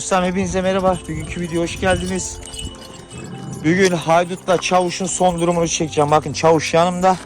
Dostlarım hepinize merhaba. Bugünkü video hoş geldiniz. Bugün Haydut'la Çavuş'un son durumunu çekeceğim. Bakın Çavuş yanımda.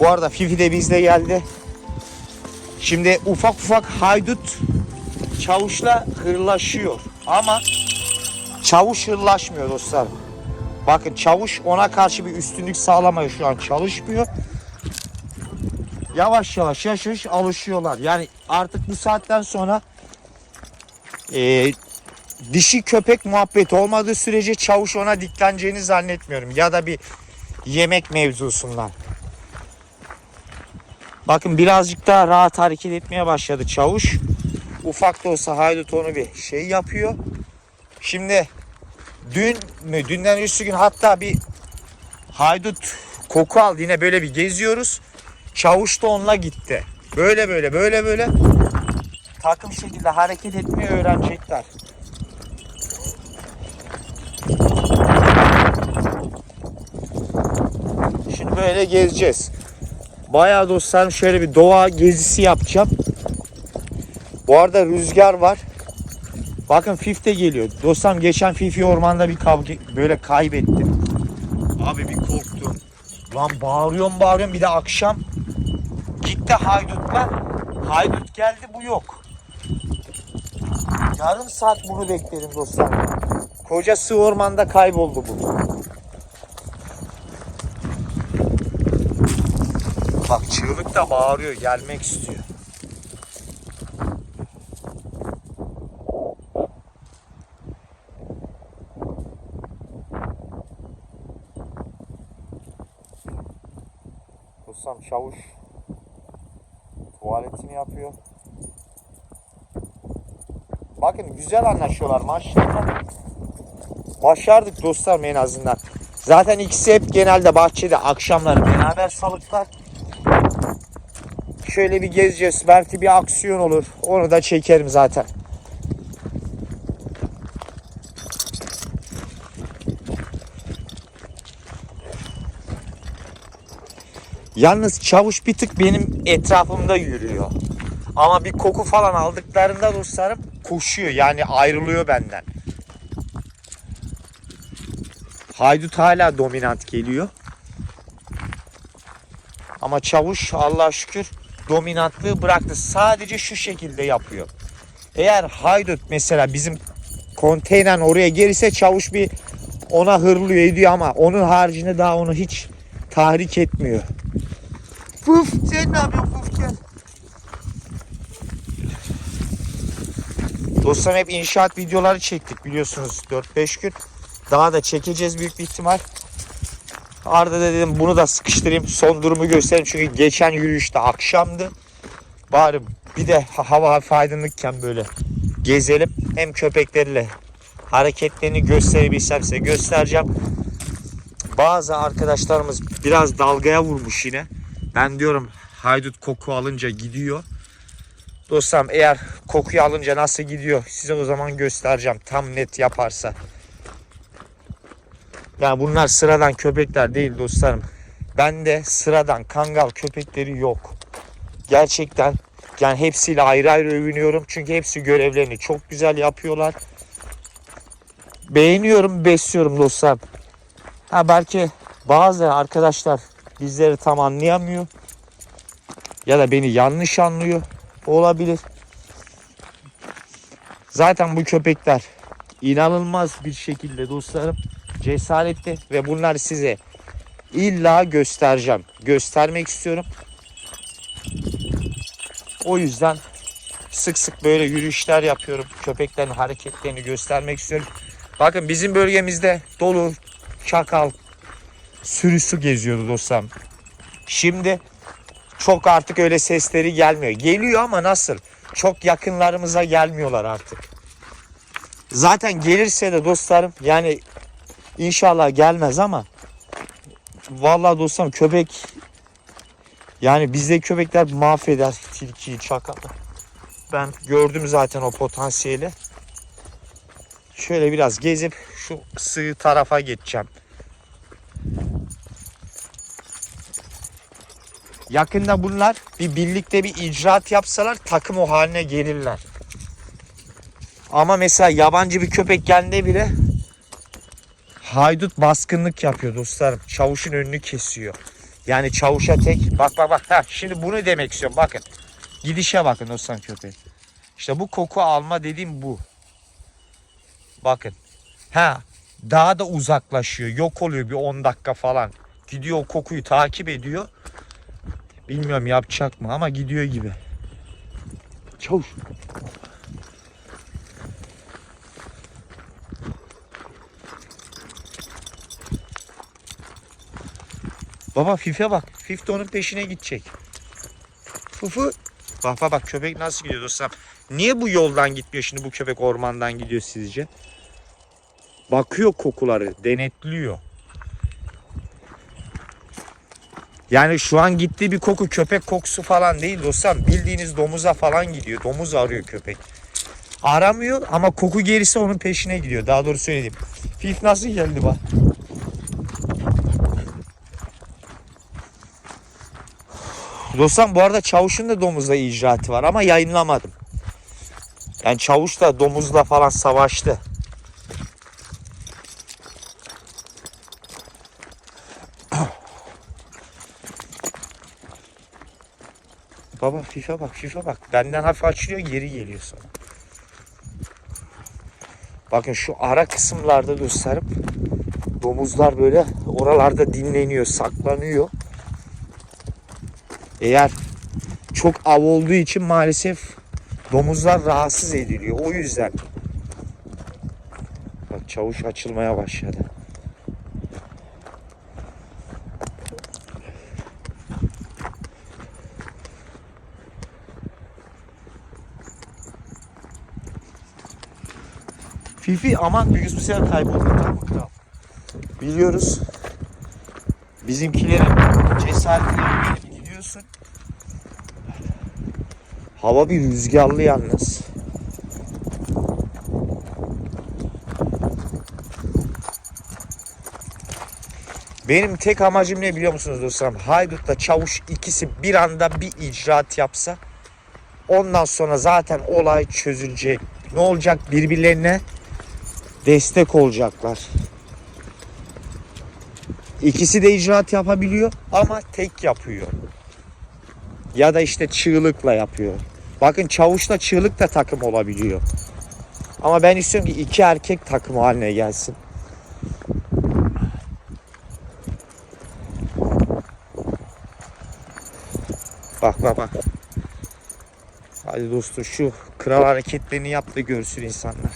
Bu arada Fifi de bizle geldi. Şimdi ufak ufak Haydut Çavuş'la hırlaşıyor. Ama Çavuş hırlaşmıyor dostlar. Bakın Çavuş ona karşı bir üstünlük sağlamaya şu an çalışmıyor. Yavaş yavaş yaş yaş alışıyorlar. Yani artık bu saatten sonra e, dişi köpek muhabbeti olmadığı sürece çavuş ona dikleneceğini zannetmiyorum. Ya da bir yemek mevzusundan. Bakın birazcık daha rahat hareket etmeye başladı çavuş. Ufak da olsa haydut onu bir şey yapıyor. Şimdi dün mü dünden üstü gün hatta bir haydut koku aldı yine böyle bir geziyoruz. Çavuş da onunla gitti. Böyle böyle böyle böyle takım şekilde hareket etmeyi öğrenecekler. Şimdi böyle gezeceğiz. Bayağı dostlarım şöyle bir doğa gezisi yapacağım. Bu arada rüzgar var. Bakın Fif de geliyor. Dostlarım geçen Fifi ormanda bir kavga böyle kaybettim. Abi bir korktum. Lan bağırıyorum bağırıyorum bir de akşam gitti haydutla. Haydut geldi bu yok. Yarım saat bunu bekledim dostlar. Koca sığ ormanda kayboldu bu. Bak çığlık da bağırıyor gelmek istiyor. Dostum çavuş tuvaletini yapıyor. Bakın güzel anlaşıyorlar maşallah. Başardık dostlarım en azından. Zaten ikisi hep genelde bahçede akşamları beraber salıklar. Şöyle bir gezeceğiz. Belki bir aksiyon olur. Onu da çekerim zaten. Yalnız çavuş bir tık benim etrafımda yürüyor. Ama bir koku falan aldıklarında dostlarım koşuyor. Yani ayrılıyor benden. Haydut hala dominant geliyor. Ama çavuş Allah'a şükür dominantlığı bıraktı. Sadece şu şekilde yapıyor. Eğer haydut mesela bizim konteyner oraya gelirse çavuş bir ona hırlıyor ediyor ama onun haricinde daha onu hiç tahrik etmiyor. Puf sen ne yapıyorsun Puf gel. Dostlarım hep inşaat videoları çektik biliyorsunuz 4-5 gün. Daha da çekeceğiz büyük bir ihtimal. Arda da dedim bunu da sıkıştırayım son durumu göstereyim çünkü geçen yürüyüşte akşamdı. Bari bir de hava hafif aydınlıkken böyle gezelim. Hem köpeklerle hareketlerini gösterebilsem size göstereceğim. Bazı arkadaşlarımız biraz dalgaya vurmuş yine. Ben diyorum haydut koku alınca gidiyor. Dostlarım eğer kokuyu alınca nasıl gidiyor size o zaman göstereceğim. Tam net yaparsa. Yani bunlar sıradan köpekler değil dostlarım. Bende sıradan kangal köpekleri yok. Gerçekten yani hepsiyle ayrı ayrı övünüyorum. Çünkü hepsi görevlerini çok güzel yapıyorlar. Beğeniyorum, besliyorum dostlarım. Ha belki bazı arkadaşlar bizleri tam anlayamıyor. Ya da beni yanlış anlıyor. Olabilir. Zaten bu köpekler inanılmaz bir şekilde dostlarım cesaretli ve bunlar size illa göstereceğim. Göstermek istiyorum. O yüzden sık sık böyle yürüyüşler yapıyorum. Köpeklerin hareketlerini göstermek istiyorum. Bakın bizim bölgemizde dolu çakal sürüsü geziyordu dostlarım. Şimdi çok artık öyle sesleri gelmiyor. Geliyor ama nasıl? Çok yakınlarımıza gelmiyorlar artık. Zaten gelirse de dostlarım yani İnşallah gelmez ama vallahi dostlarım köpek yani bizde köpekler mahveder tilkiyi, çakalı. Ben gördüm zaten o potansiyeli. Şöyle biraz gezip şu sığ tarafa geçeceğim. Yakında bunlar bir birlikte bir icraat yapsalar takım o haline gelirler. Ama mesela yabancı bir köpek geldiğinde bile haydut baskınlık yapıyor dostlarım. Çavuşun önünü kesiyor. Yani çavuşa tek bak bak bak. Ha, şimdi bunu demek istiyorum bakın. Gidişe bakın dostlarım köpeğin. İşte bu koku alma dediğim bu. Bakın. Ha daha da uzaklaşıyor. Yok oluyor bir 10 dakika falan. Gidiyor o kokuyu takip ediyor. Bilmiyorum yapacak mı ama gidiyor gibi. Çavuş. Baba Fife bak. Fif de onun peşine gidecek. Fufu. Bak bak bak köpek nasıl gidiyor dostum. Niye bu yoldan gitmiyor şimdi bu köpek ormandan gidiyor sizce? Bakıyor kokuları, denetliyor. Yani şu an gittiği bir koku köpek kokusu falan değil dostum. Bildiğiniz domuza falan gidiyor. Domuz arıyor köpek. Aramıyor ama koku gerisi onun peşine gidiyor. Daha doğru söyleyeyim. Fif nasıl geldi bak. Dostum bu arada Çavuş'un da domuzla icraatı var ama yayınlamadım. Yani Çavuş da domuzla falan savaştı. Baba FIFA bak FIFA bak. Benden hafif açılıyor geri geliyor sana. Bakın şu ara kısımlarda gösterip domuzlar böyle oralarda dinleniyor, saklanıyor. Eğer çok av olduğu için maalesef domuzlar rahatsız ediliyor. O yüzden. Bak çavuş açılmaya başladı. Fifi aman büyüz bu sefer kayboldu tamam mı kral? Biliyoruz. Bizimkilerin cesaretine güvenip gidiyorsun. Hava bir rüzgarlı yalnız. Benim tek amacım ne biliyor musunuz dostlarım? Haydut'la Çavuş ikisi bir anda bir icraat yapsa ondan sonra zaten olay çözülecek. Ne olacak? Birbirlerine destek olacaklar. İkisi de icraat yapabiliyor ama tek yapıyor. Ya da işte çığlıkla yapıyor. Bakın çavuşla çığlık da takım olabiliyor. Ama ben istiyorum ki iki erkek takım haline gelsin. Bak bak bak. Hadi dostum şu kral hareketlerini yap da görsün insanlar.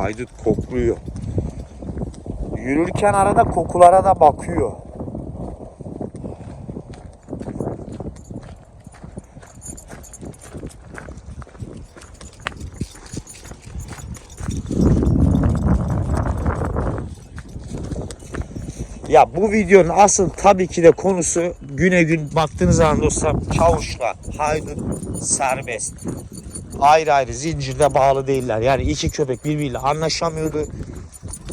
Haydut kokluyor. Yürürken arada kokulara da bakıyor. Ya bu videonun asıl tabii ki de konusu güne gün baktığınız zaman dostlar çavuşla haydut serbest. Ayrı ayrı zincirde bağlı değiller. Yani iki köpek birbiriyle anlaşamıyordu.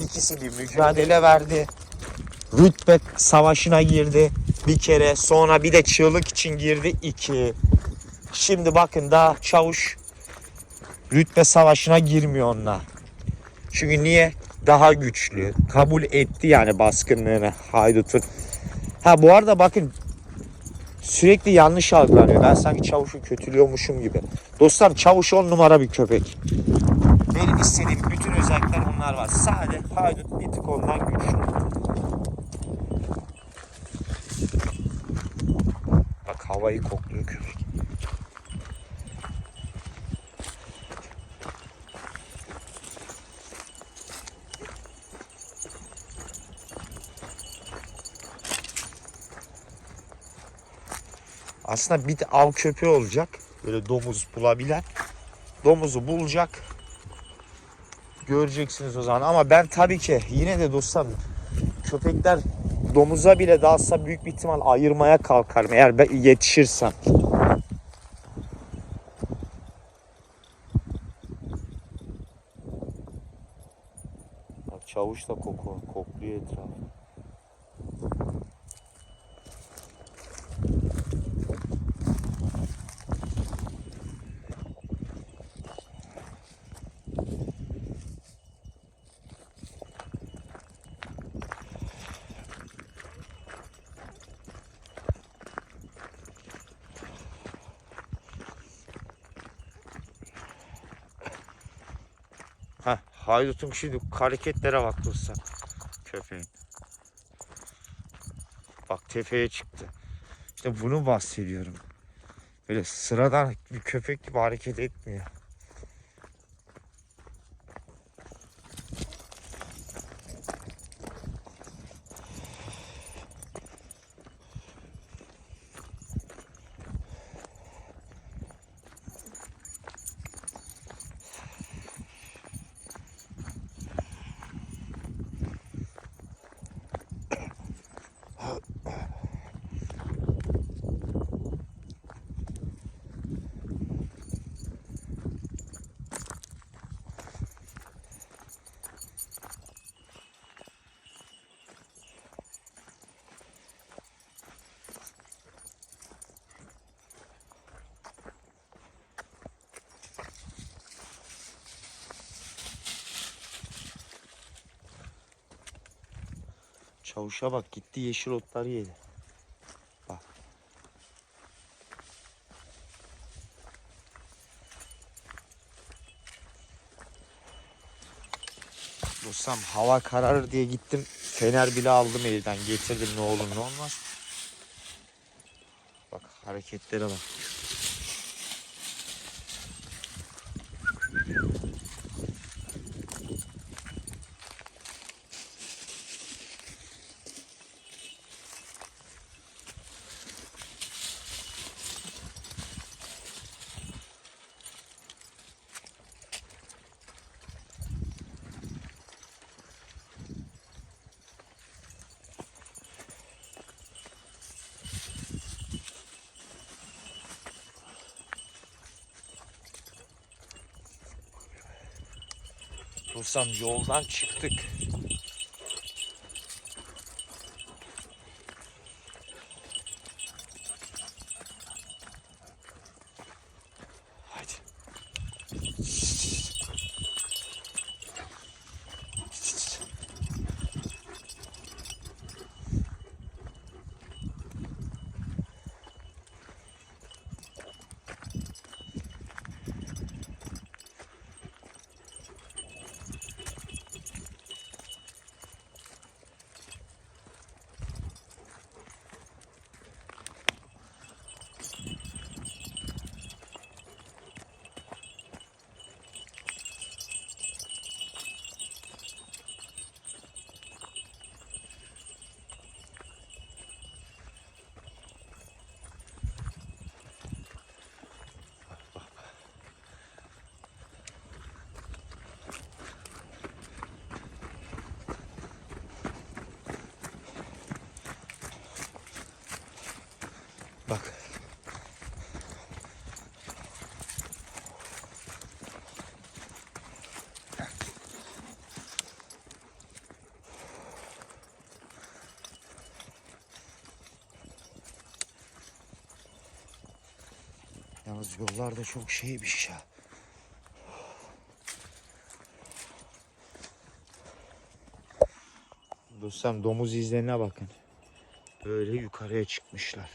İkisi bir mücadele verdi. Rütbe savaşına girdi bir kere. Sonra bir de çığlık için girdi iki. Şimdi bakın daha çavuş rütbe savaşına girmiyor onunla. Çünkü niye? Daha güçlü. Kabul etti yani baskınlığını haydutun. Ha bu arada bakın sürekli yanlış algılanıyor. Ben sanki çavuşu kötülüyormuşum gibi. Dostlar çavuş on numara bir köpek. Benim istediğim bütün özellikler bunlar var. Sade haydut bir tık ondan güçlü. Bak havayı kokluyor köpek. Aslında bir av köpeği olacak. Böyle domuz bulabilen. Domuzu bulacak. Göreceksiniz o zaman. Ama ben tabii ki yine de dostlarım köpekler domuza bile dalsa büyük bir ihtimal ayırmaya kalkarım eğer yetişirsem. Bak çavuş da koku kokluyor etrafı. Haydutun şimdi hareketlere bak dostlar. Köpeğin. Bak tepeye çıktı. İşte bunu bahsediyorum. Böyle sıradan bir köpek gibi hareket etmiyor. Çavuşa bak gitti yeşil otları yedi. Bak. Dostum hava kararır diye gittim. Fener bile aldım evden. Getirdim ne olur ne olmaz. Bak hareketlere bak. Dostum yoldan çıktık. Yalnız yollar da çok şeymiş ya. Dostum domuz izlerine bakın. Böyle yukarıya çıkmışlar.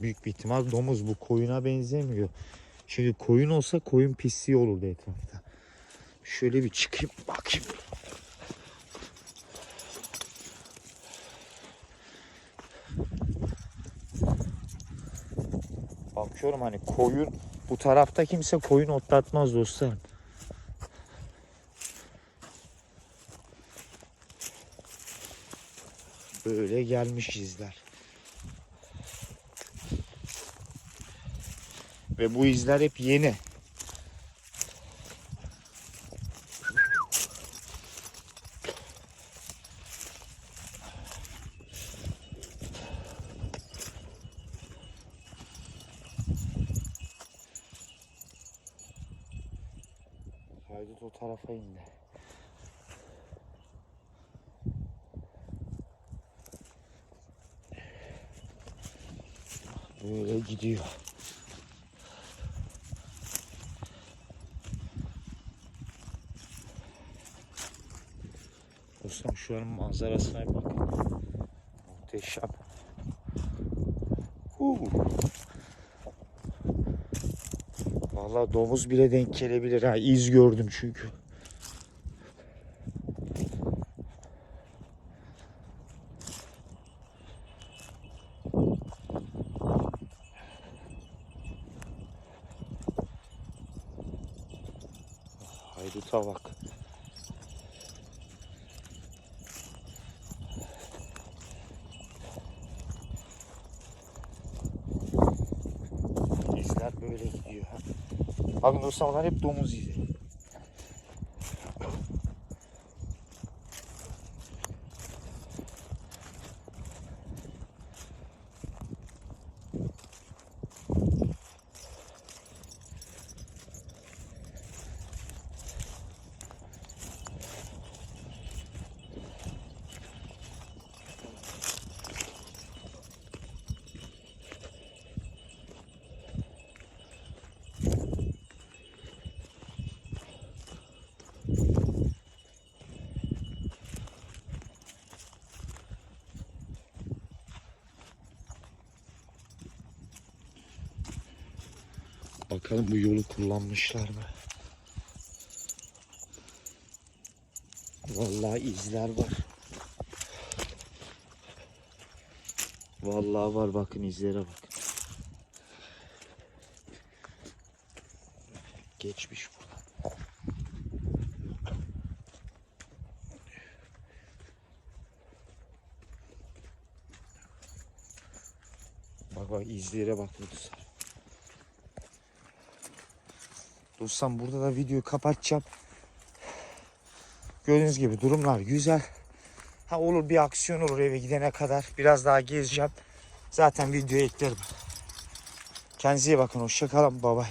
Büyük bir ihtimal domuz bu koyuna benzemiyor. Şimdi koyun olsa koyun pisliği olurdu etrafta. Şöyle bir çıkayım bakayım. Bakıyorum hani koyun bu tarafta kimse koyun otlatmaz dostlar. Böyle gelmiş izler. Ve bu izler hep yeni. Haydut o tarafa indi. Böyle gidiyor. Dostum şu an manzarasına bakın. Muhteşem. Huu. Vallahi domuz bile denk gelebilir ha. İz gördüm çünkü. Hayduta bak. İzler böyle gidiyor. Bakın dostlar onlar hep domuz izi. Bakalım bu yolu kullanmışlar mı? Vallahi izler var. Vallahi var bakın izlere bakın. Geçmiş buradan. Bak bak izlere bak dostlar. Dostum burada da videoyu kapatacağım. Gördüğünüz gibi durumlar güzel. Ha olur bir aksiyon olur eve gidene kadar. Biraz daha gezeceğim. Zaten videoya eklerim. Kendinize iyi bakın. Hoşçakalın. Bay bay.